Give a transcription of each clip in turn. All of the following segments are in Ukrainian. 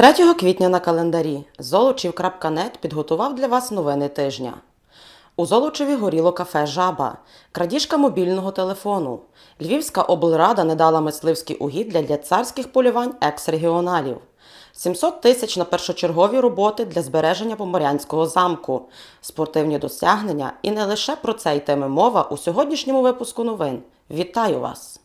3 квітня на календарі Золочів.нет підготував для вас новини тижня. У Золочеві горіло кафе Жаба, крадіжка мобільного телефону. Львівська облрада не дала мисливські угіддя для царських полювань екс-регіоналів. 700 тисяч на першочергові роботи для збереження Поморянського замку, спортивні досягнення і не лише про це йтиме мова у сьогоднішньому випуску новин. Вітаю вас!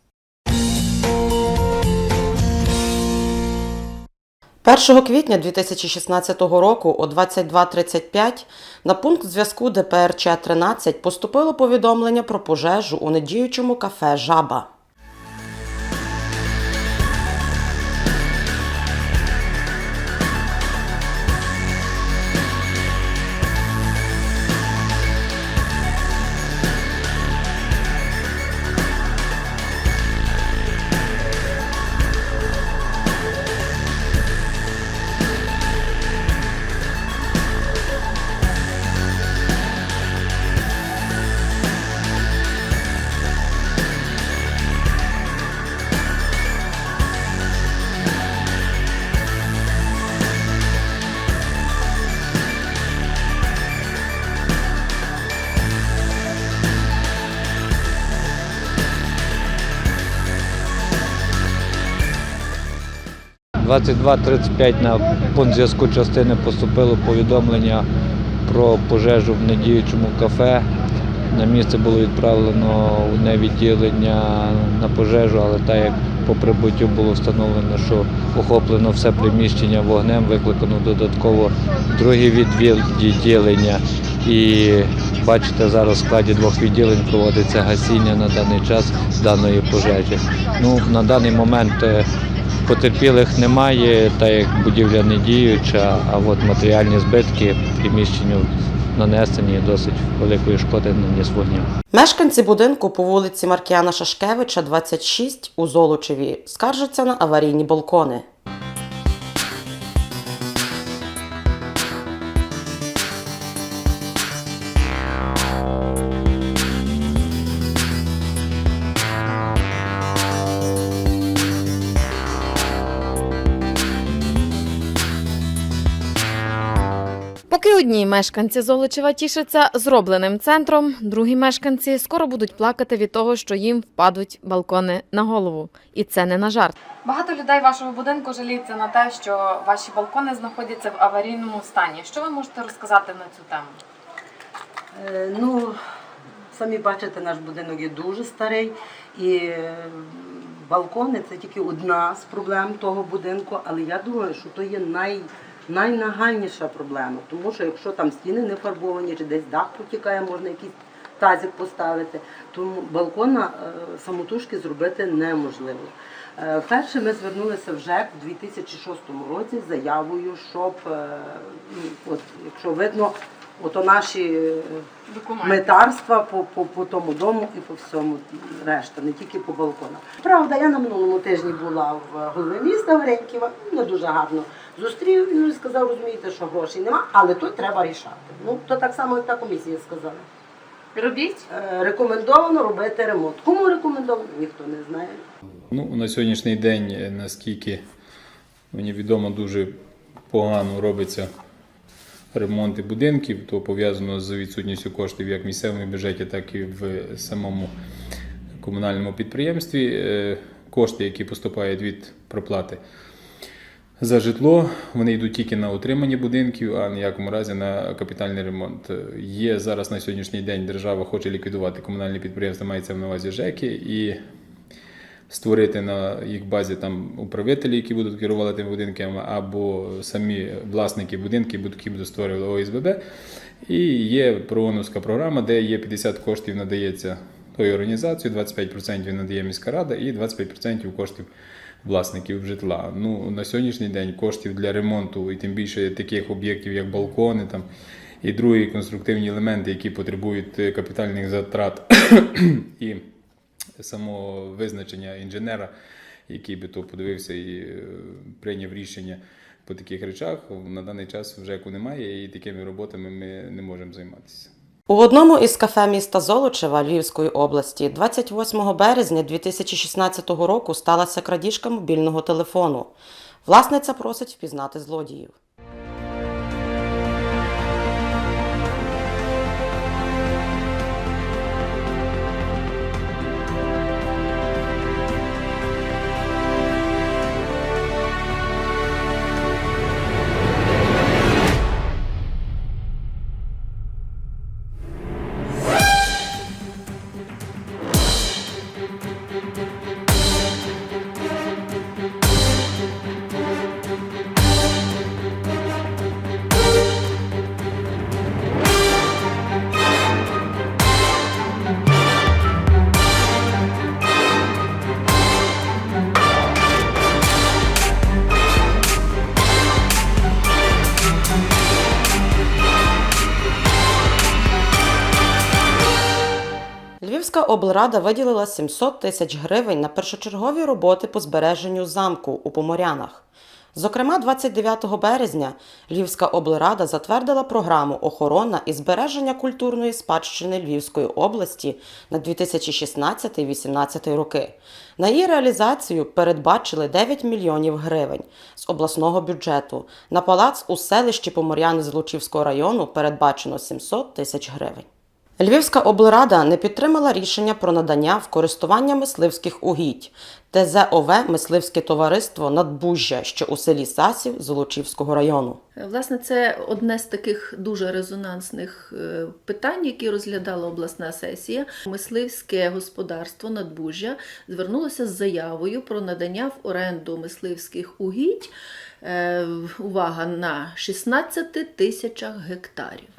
1 квітня 2016 року о 22.35 на пункт зв'язку ДПРЧ 13 поступило повідомлення про пожежу у недіючому кафе Жаба. – 22.35 на пункт зв'язку частини поступило повідомлення про пожежу в недіючому кафе. На місце було відправлено одне відділення на пожежу, але так як по прибуттю було встановлено, що охоплено все приміщення вогнем, викликано додатково друге відділення. І бачите, зараз в складі двох відділень проводиться гасіння на даний час даної пожежі. Ну, на даний момент е, Потерпілих немає, так як будівля не діюча, а от матеріальні збитки приміщенню нанесені досить великої шкоди наніс вогню. Мешканці будинку по вулиці Маркіяна Шашкевича, 26 у Золочеві скаржаться на аварійні балкони. Одні мешканці Золочева тішаться зробленим центром, другі мешканці скоро будуть плакати від того, що їм впадуть балкони на голову. І це не на жарт. Багато людей вашого будинку жаліться на те, що ваші балкони знаходяться в аварійному стані. Що ви можете розказати на цю тему? Е, Ну, самі бачите, наш будинок є дуже старий, і е, балкони це тільки одна з проблем того будинку, але я думаю, що то є най, найнагальніша проблема, тому що якщо там стіни не фарбовані, чи десь дах потікає, можна якийсь тазик поставити, тому балкона е, самотужки зробити неможливо. Е, Перше ми звернулися в ЖЕК у 2006 році з заявою, щоб, е, ну, от, якщо видно, ото наші е, Документи. метарства по, по, по тому дому і по всьому решта, не тільки по балконах. Правда, я на минулому тижні була в голові міста Вареньківа, не дуже гарно зустрів і сказав, розумієте, що грошей нема, але тут треба рішати. Ну, то так само, як та комісія сказала. Робіть. Е, Рекомендовано робити ремонт. Кому рекомендовано, ніхто не знає. Ну, на сьогоднішній день, е, наскільки мені відомо, дуже погано робиться ремонти будинків, то пов'язано з відсутністю коштів як в місцевому бюджеті, так і в самому комунальному підприємстві. Е, Кошти, які поступають від проплати за житло, вони йдуть тільки на утримання будинків, а ніякому разі на капітальний ремонт. Е, Є зараз на сьогоднішній день держава хоче ліквідувати комунальні підприємства, мається на увазі ЖЕКи, і створити на їх базі там управителі, які будуть керувати тими будинками, або самі власники будинків, які будуть створювати ОСББ. І є прооновська програма, де є 50 коштів надається тої організації, 25% надає міська рада і 25% коштів власників житла. Ну, на сьогоднішній день коштів для ремонту, і тим більше таких об'єктів, як балкони там, і другі конструктивні елементи, які потребують капітальних затрат і самого визначення інженера, який би то подивився і е, прийняв рішення по таких речах. На даний час в ЖЕКу немає, і такими роботами ми не можемо займатися. У одному із кафе міста Золочева Львівської області 28 березня 2016 року сталася крадіжка мобільного телефону. Власниця просить впізнати злодіїв. Львівська облрада виділила 700 тисяч гривень на першочергові роботи по збереженню замку у Поморянах. Зокрема, 29 березня Львівська облрада затвердила програму охорона і збереження культурної спадщини Львівської області на 2016-2018 роки. На її реалізацію передбачили 9 мільйонів гривень з обласного бюджету. На палац у селищі Поморяни Злочівського району передбачено 700 тисяч гривень. Львівська облрада не підтримала рішення про надання в користування мисливських угідь ТЗОВ Мисливське товариство Надбужжя, що у селі Сасів Золочівського району. Власне, це одне з таких дуже резонансних е, питань, які розглядала обласна сесія. Мисливське господарство Надбужжя звернулося з заявою про надання в оренду мисливських угідь. е, Увага на 16 тисячах гектарів.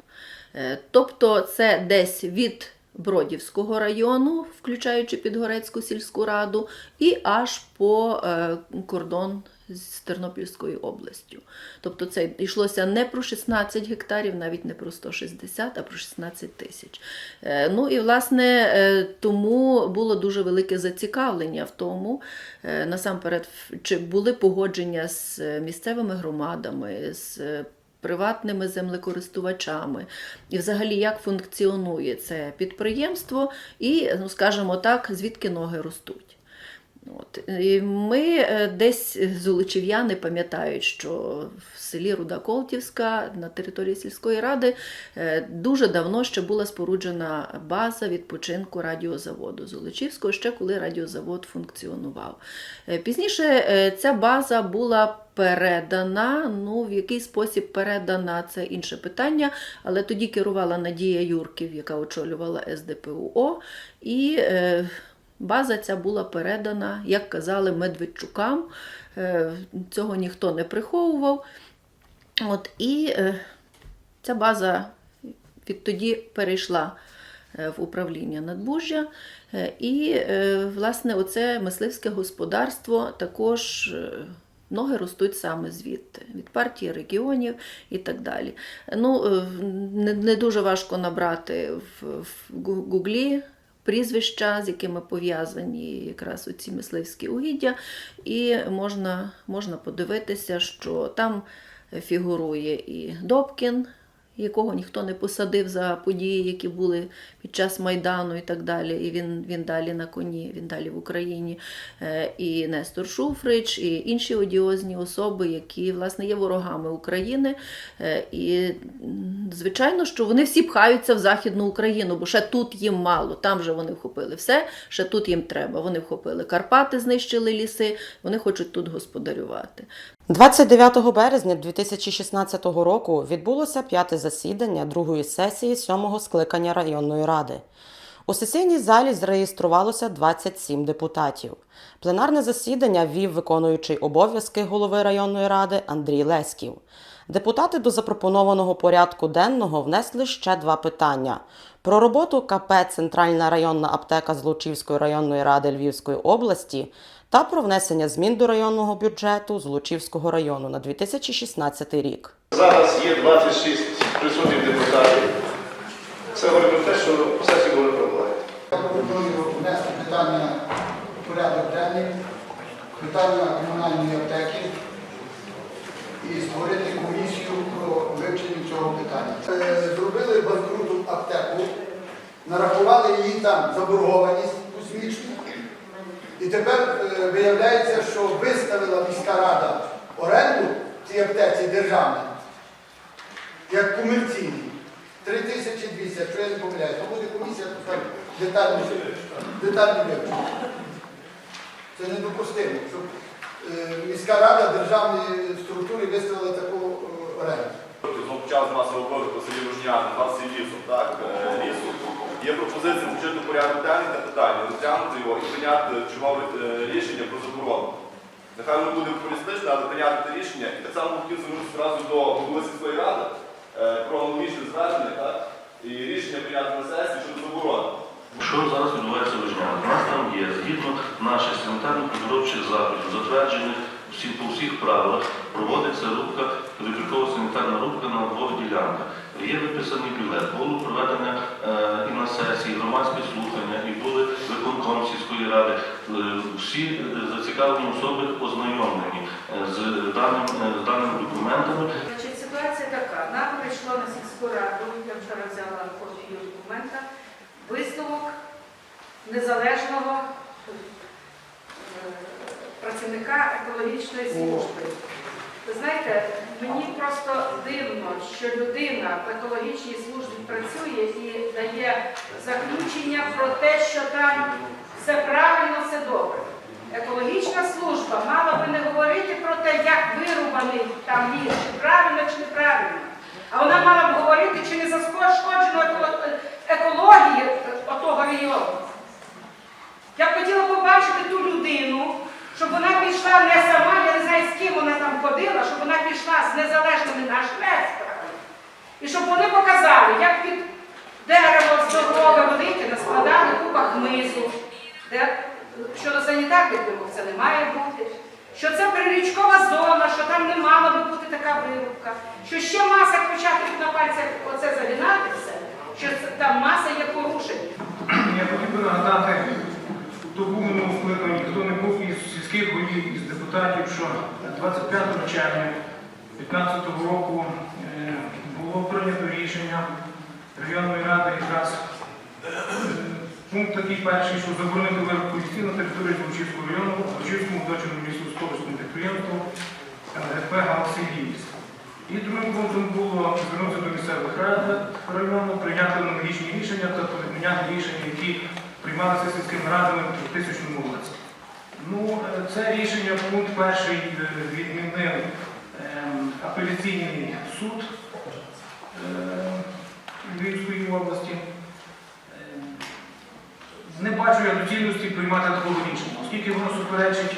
Е, Тобто це десь від Бродівського району, включаючи Підгорецьку сільську раду, і аж по е, кордон з Тернопільською областю. Тобто це йшлося не про 16 гектарів, навіть не про 160, а про 16 тисяч. Е, Ну і власне тому було дуже велике зацікавлення в тому, насамперед, чи були погодження з місцевими громадами, з приватними землекористувачами, і взагалі як функціонує це підприємство, і, ну скажімо так, звідки ноги ростуть. От. І ми е, десь золочів'яни пам'ятають, що в селі Руда Колтівська на території сільської ради е, дуже давно ще була споруджена база відпочинку радіозаводу Золочівського, ще коли радіозавод функціонував. Е, Пізніше ця база була передана. Ну, в який спосіб передана, це інше питання. Але тоді керувала Надія Юрків, яка очолювала СДПУО. І е, база ця була передана, як казали, Медведчукам. Е, цього ніхто не приховував. От, і е, ця база відтоді перейшла е, в управління надбужжя. І, власне, оце мисливське господарство також. Ноги ростуть саме звідти, від партії регіонів і так далі. Ну, не, не дуже важко набрати в, в Гуглі прізвища, з якими пов'язані якраз оці мисливські угіддя, і можна, можна подивитися, що там фігурує і Добкін, якого ніхто не посадив за події, які були під час Майдану і так далі. І він, він далі на коні, він далі в Україні. Е, І Нестор Шуфрич, і інші одіозні особи, які власне є ворогами України. Е, І звичайно, що вони всі пхаються в Західну Україну, бо ще тут їм мало. Там же вони вхопили все, ще тут їм треба. Вони вхопили Карпати, знищили ліси, вони хочуть тут господарювати. 29 березня 2016 року відбулося п'яте засідання другої сесії сьомого скликання районної ради. У сесійній залі зареєструвалося 27 депутатів. Пленарне засідання вів виконуючий обов'язки голови районної ради Андрій Леськів. Депутати до запропонованого порядку денного внесли ще два питання: про роботу КП Центральна районна аптека Злочівської районної ради Львівської області та про внесення змін до районного бюджету Злочівського району на 2016 рік. Зараз є 26 присутніх депутатів. Це говорить про те, що сесія буде проблема. Я пропоную внести питання в порядок денний, питання комунальної аптеки і створити комісію про вивчення цього питання. Е, Зробили банкруту аптеку, нарахували її там заборгованість. І тепер е, виявляється, що виставила міська рада оренду цій аптеці державній, як комерційній, 3200, якщо я не помиляюсь, то буде комісія то там детально, детально. Це недопустимо, щоб е, міська рада державної структури виставила таку е, оренду. Почав з нас по селі Рожняни, нас так? Лісу. Є пропозиція включити порядок денний та питання, розглянути його і прийняти чергове рішення про заборону. Нехай воно буде полістичне, але прийняти рішення. І так само хотів звернутися одразу до голови сільської ради е, про аналогічне звернення, так? І рішення прийняти на сесії щодо заборони. Що зараз відбувається в? У нас там є, згідно наших санітарно-підробчих заходів, затверджених по всіх правилах, проводиться рубка, вибіркова санітарна рубка на двох ділянках. Є виписаний бюлет, було проведення е, і на сесії, громадські слухання, і були виконком сільської ради. Е, всі е, зацікавлені особи ознайомлені з, даним, з даними документами. Значить, ситуація така. Нам прийшло на сільську раду, я вчора взяла копію документа, висновок незалежного працівника екологічної служби. Ви знаєте, мені просто дивно, що людина в екологічній службі працює і дає заключення про те, що там все правильно, все добре. Екологічна служба мала би не говорити про те, як вирубаний там ліс, чи правильно, чи неправильно. А вона мала б говорити, чи не зашкоджено екології отого району. Я б хотіла побачити ту людину, щоб вона пішла не вона там ходила, щоб вона пішла з незалежними нашими експертами. І щоб вони показали, як під дерево здорове велике наскладали купа хмизу, де щодо санітарних вимог це не має бути. Що це прирічкова зона, що там не мала би бути така вирубка, що ще маса, почати на пальцях оце загинати все, що там маса є порушень. Я хотів би нагадати, хто був у минулому скликанні, хто не був із сільських голів, із депутатів, що 25 червня 2015 року е, було прийнято рішення районної ради якраз е, пункт такий перший, що заборонити вирубку лісів на території Злочівського району, Злочівському дочерному лісогосподарському підприємству ЛГП «Галси Ліс». І другим пунктом було звернутися до місцевих рад району, прийняти аналогічні рішення та поміняти рішення, які приймалися сільськими радами в 2000 році. Ну, це рішення пункт перший е, відмінив ем, апеляційний суд е, Львівської області. Ем, Не бачу я доцільності приймати такого рішення, оскільки воно суперечить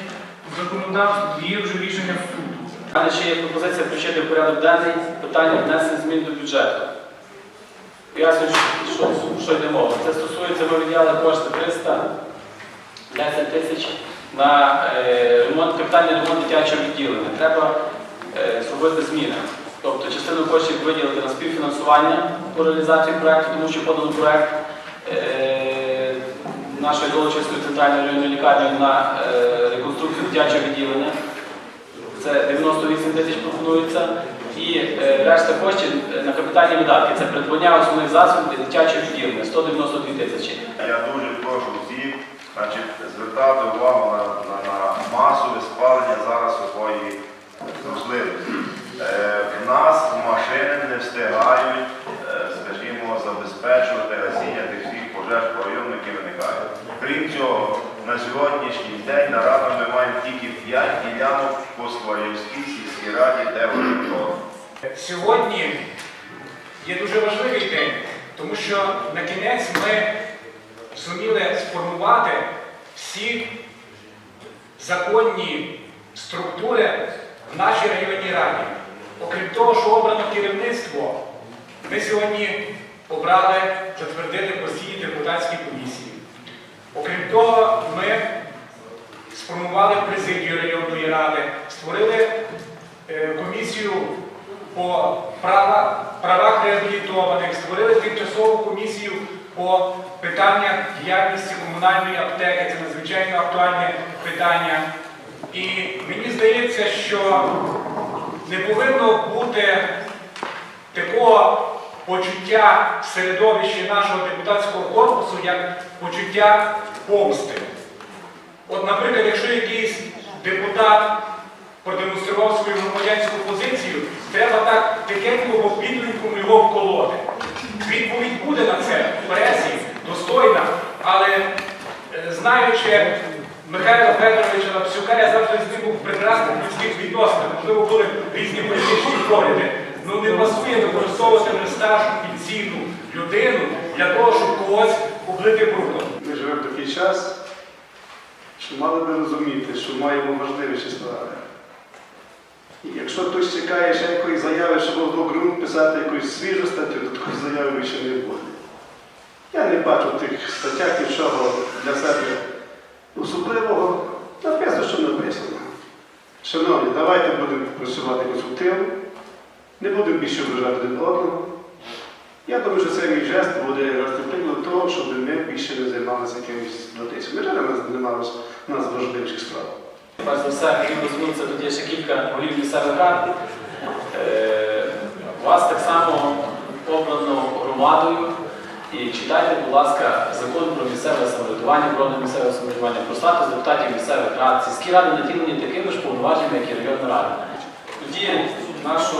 законодавству, є вже рішення суду. Мене ще є пропозиція включити в порядок денний питання внесення змін до бюджету. Пояснюю, що, що, йде мова. Це стосується, ми виділяли кошти 310 тисяч на е, ремонт, капітальний ремонт дитячого відділення. Треба е, зробити зміни. Тобто частину коштів виділити на співфінансування по реалізації проєкту, тому що подано проєкт е, нашої Золочівської центральної районної лікарні на реконструкцію дитячого відділення. Це 98 тисяч пропонується. І решта коштів на капітальні видатки. Це придбання основних засобів дитячого відділення 192 тисячі. Я дуже прошу всіх значить, звертати увагу на, на, на масове спалення зараз сухої рослинності. Е, в нас машини не встигають, е, скажімо, забезпечувати гасіння тих всіх пожеж по району, які виникають. Крім цього, на сьогоднішній день на ми маємо тільки 5 ділянок по Скворівській сільській раді, де орієнтовно. Сьогодні є дуже важливий день, тому що на кінець ми зуміли сформувати всі законні структури в нашій районній раді. Окрім того, що обрано керівництво, ми сьогодні обрали, затвердили постійні депутатські комісії. Окрім того, ми сформували президію районної ради, створили е, комісію по права, правах реабілітованих, створили тимчасову комісію по питаннях діяльності комунальної аптеки. Це надзвичайно актуальне питання. І мені здається, що не повинно бути такого почуття в середовищі нашого депутатського корпусу, як почуття помсти. От, наприклад, якщо якийсь депутат продемонстрував свою громадянську позицію, треба так тихенько по підленькому його вколоти. Відповідь буде на це в пресі, достойна, але е, знаючи Михайла Федоровича Лапсюка, я завжди з ним був в прекрасних людських відносинах, можливо, були різні політичні погляди. Ну не пасує використовувати вже старшу пенсійну людину для того, щоб когось облити брудом. Ми живемо в такий час, що мали би розуміти, що маємо важливіші справи. І якщо хтось чекає ще якоїсь заяви, щоб ґрунт писати якусь свіжу статтю, то такої заяви більше не буде. Я не бачу в тих статтях нічого для себе особливого. Написано, що написано. Шановні, давайте будемо працювати конструктивно, не будемо більше ображати один одного. Я думаю, що цей мій жест буде приклад того, щоб ми більше не займалися якимось дотицією. Ми реально займалися у нас важливіших справ. Перш за все, хотів би звернутися, тут є ще кілька голів місцевих рад. Е, Вас так само обрано громадою. І читайте, будь ласка, закон про місцеве самоврядування, про місцеве самоврядування, про статус депутатів місцевих рад. Сільські ради наділені такими ж повноваженнями, як і районна рада. Тоді нашу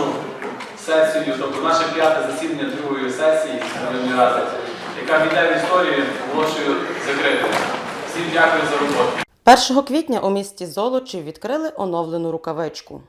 сесію, тобто наше п'яте засідання другої сесії районної ради, яка війде в історію, оголошую закритою. Всім дякую за роботу. 1 квітня у місті Золочі відкрили оновлену рукавичку.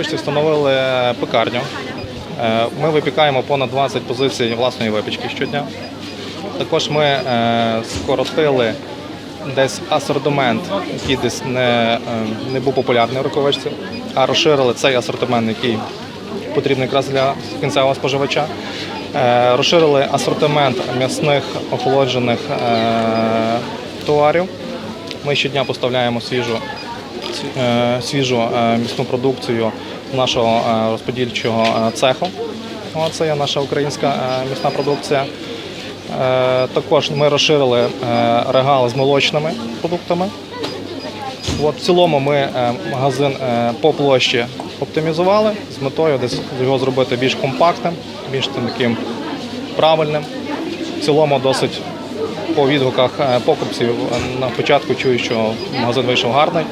Оновлені встановили пекарню. Е, Ми випікаємо понад 20 позицій власної випічки щодня. Також ми е, скоротили десь асортимент, який десь не, е, не був популярний в рукавичці, а розширили цей асортимент, який потрібний якраз для кінцевого споживача. Розширили асортимент м'ясних охолоджених товарів. Ми щодня поставляємо свіжу свіжу е, м'ясну продукцію нашого е, розподільчого е, цеху. Це є наша українська е, м'ясна продукція. Е, Також ми розширили е, регал з молочними продуктами. От, в цілому ми е, магазин е, по площі оптимізували з метою десь його зробити більш компактним, більш таким правильним. В цілому досить по відгуках е, покупців е, на початку чую, що магазин вийшов гарний.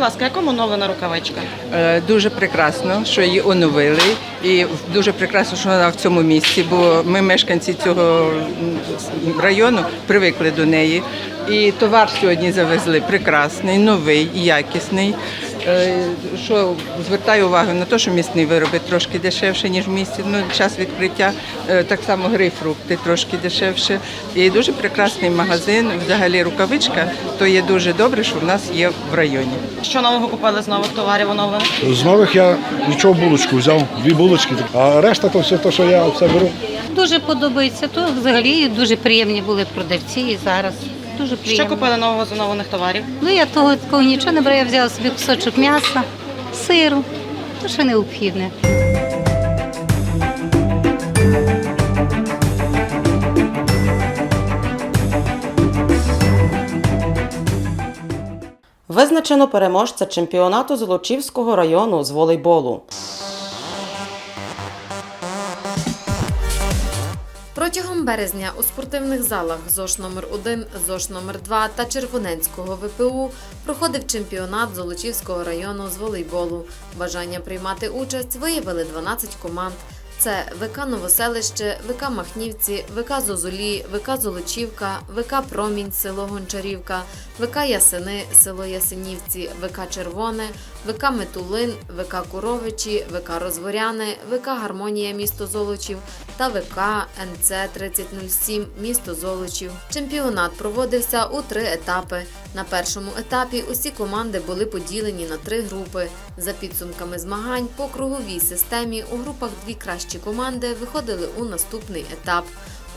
Будь ласка, якому оновлена рукавичка? Е, Дуже прекрасно, що її оновили, і дуже прекрасно, що вона в цьому місці, бо ми, мешканці цього району, привикли до неї. І товар сьогодні завезли прекрасний, новий якісний. Е, Що звертаю увагу на те, що місні вироби трошки дешевше, ніж в місті. Ну, час відкриття е, так само грейпфрукти трошки дешевше. І дуже прекрасний магазин. Взагалі рукавичка, то є дуже добре, що в нас є в районі. Що нового купили з нових товарів оновлених? З нових я нічого булочку взяв, дві булочки, а решта то все, то, що я все беру. Дуже подобається. То взагалі дуже приємні були продавці і зараз. Дуже приємно. Що купили нового з оновлених товарів? Ну я того такого нічого не брала, я взяла собі кусочок м'яса, сиру, то що необхідне. Визначено переможця чемпіонату Золочівського району з волейболу. Протягом березня у спортивних залах ЗОШ номер 1 ЗОШ номер 2 та Червоненського ВПУ проходив чемпіонат Золочівського району з волейболу. Бажання приймати участь виявили 12 команд. Це ВК Новоселище, ВК Махнівці, ВК Зозулі, ВК Золочівка, ВК Промінь, село Гончарівка, ВК Ясини, село Ясинівці, ВК Червоне, ВК Метулин, ВК Куровичі, ВК Розворяни, ВК Гармонія місто Золочів та ВК НЦ 3007 місто Золочів. Чемпіонат проводився у три етапи. На першому етапі усі команди були поділені на три групи. За підсумками змагань по круговій системі у групах дві кращі команди виходили у наступний етап.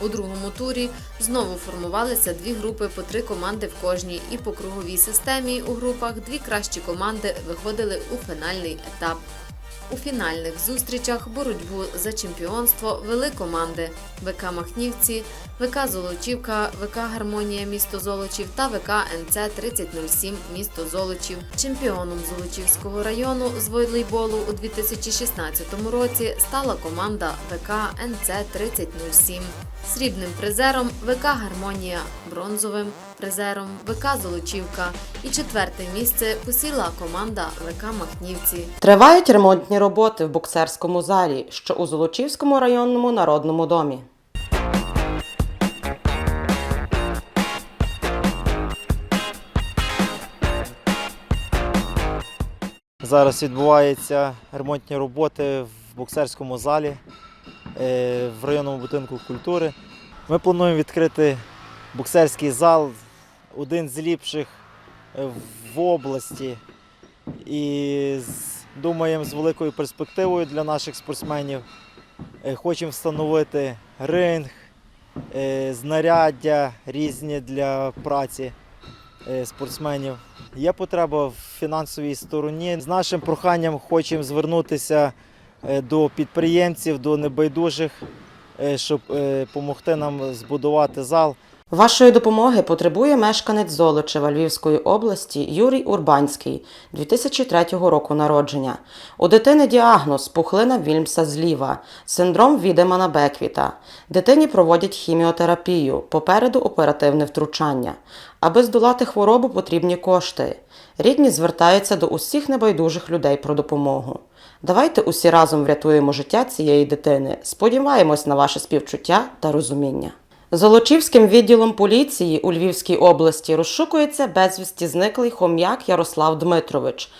У другому турі знову формувалися дві групи по три команди в кожній, і по круговій системі у групах дві кращі команди виходили у фінальний етап. У фінальних зустрічах боротьбу за чемпіонство вели команди ВК Махнівці, ВК Золочівка, ВК Гармонія місто Золочів та ВК НЦ 3007 місто Золочів. Чемпіоном Золочівського району з волейболу у 2016 році стала команда ВК НЦ 3007. Срібним призером ВК Гармонія, бронзовим призером ВК Золочівка і четверте місце посіла команда ВК Махнівці. Тривають ремонтні роботи в боксерському залі, що у Золочівському районному народному домі. Зараз відбуваються ремонтні роботи в боксерському залі в районному будинку культури. Ми плануємо відкрити боксерський зал, один з ліпших е, в області. І думаємо з великою перспективою для наших спортсменів. Е, Хочемо встановити ринг, е, знаряддя різні для праці е, спортсменів. Є потреба в фінансовій стороні. З нашим проханням хочемо звернутися е, до підприємців, до небайдужих, е, щоб допомогти нам збудувати зал. Вашої допомоги потребує мешканець Золочева Львівської області Юрій Урбанський, 2003 року народження. У дитини діагноз пухлина Вільмса зліва, синдром Відемана Беквіта. Дитині проводять хіміотерапію, попереду оперативне втручання. Аби здолати хворобу, потрібні кошти. Рідні звертаються до усіх небайдужих людей про допомогу. Давайте усі разом врятуємо життя цієї дитини. Сподіваємось на ваше співчуття та розуміння. Золочівським відділом поліції у Львівській області розшукується безвісті зниклий хом'як Ярослав Дмитрович.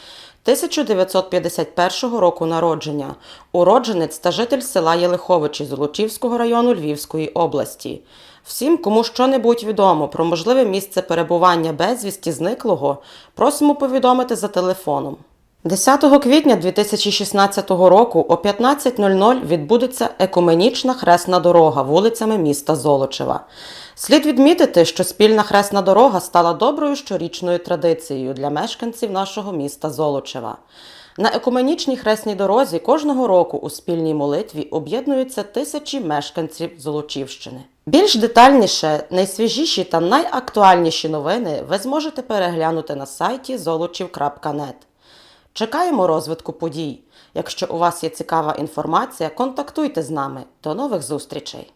1951 року народження, уродженець та житель села Єлиховичі Золочівського району Львівської області. Всім, кому що-небудь відомо про можливе місце перебування безвісті зниклого, просимо повідомити за телефоном. 10 квітня 2016 року о 15.00 відбудеться екуменічна хресна дорога вулицями міста Золочева. Слід відмітити, що спільна хресна дорога стала доброю щорічною традицією для мешканців нашого міста Золочева. На екуменічній хресній дорозі кожного року у спільній молитві об'єднуються тисячі мешканців Золочівщини. Більш детальніше, найсвіжіші та найактуальніші новини ви зможете переглянути на сайті zolochiv.net. Чекаємо розвитку подій. Якщо у вас є цікава інформація, контактуйте з нами. До нових зустрічей!